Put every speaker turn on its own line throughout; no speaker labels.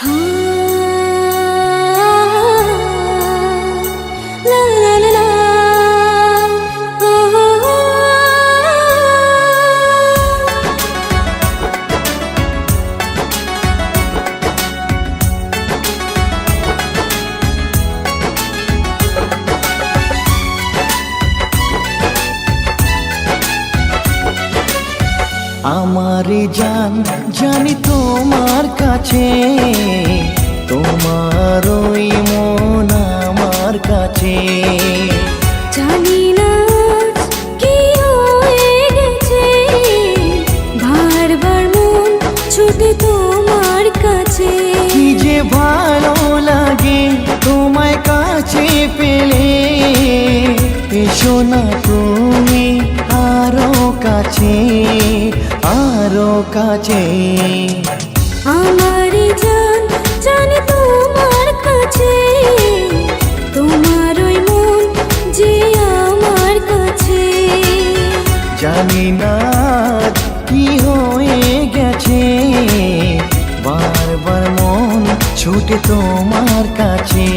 Huh?
আমারে জান জানি তোমার কাছে তোমার ওই মন আমার কাছে।
জানি না কি হয়ে গেছে বারবার মন ছুটে তোমার কাছে।
কি যে ভালো লাগে তোমায় কাছে পেলে এসো না তুমি আরও কাছে। আরও কাছে।
আমার জান জানি তোমার কাছে। তোমার ওই মন যে আমার কাছে।
জানি না কি হয়ে গেছে। বারবার মন ছুটে তোমার কাছে।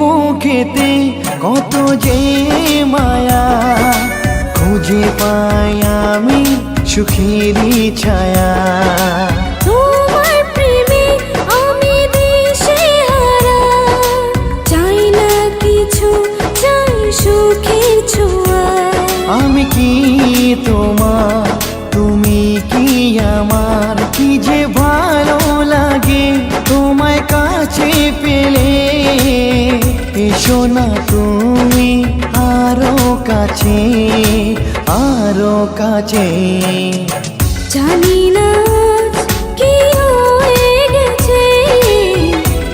মুখেতে কত যে মায়া খুঁজে পাই আমি সুখেরই ছায়া। এসো না তুমি আরও কাছে আরও কাছে।
জানি না কি হয়ে গেছে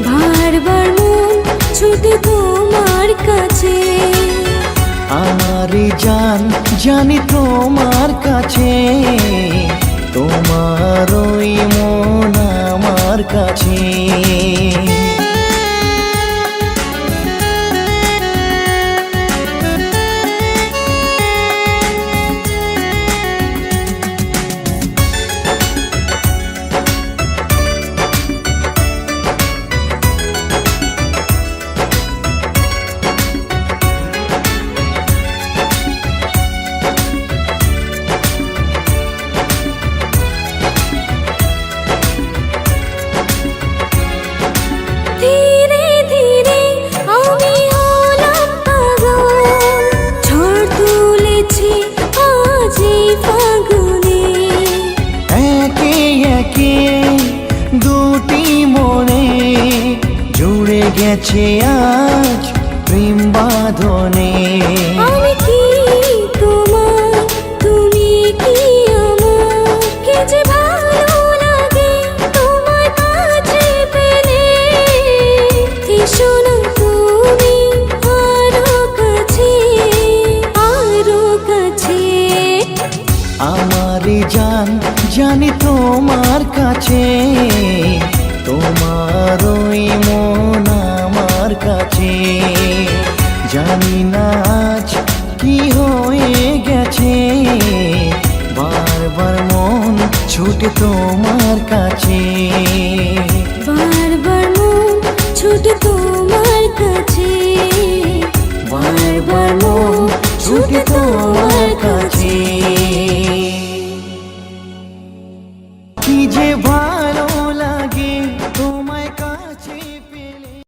বারবার মন ছুটে তোমার কাছে।
আমার জান জানি তোমার কাছে। গেছে আজ প্রেম বাঁধনে।
আমি কি
হয়ে গেছে। বারবার মন ছুটে তোমার কাছে।
বারবার মন ছুটে তোমার কাছে।
বারবার মন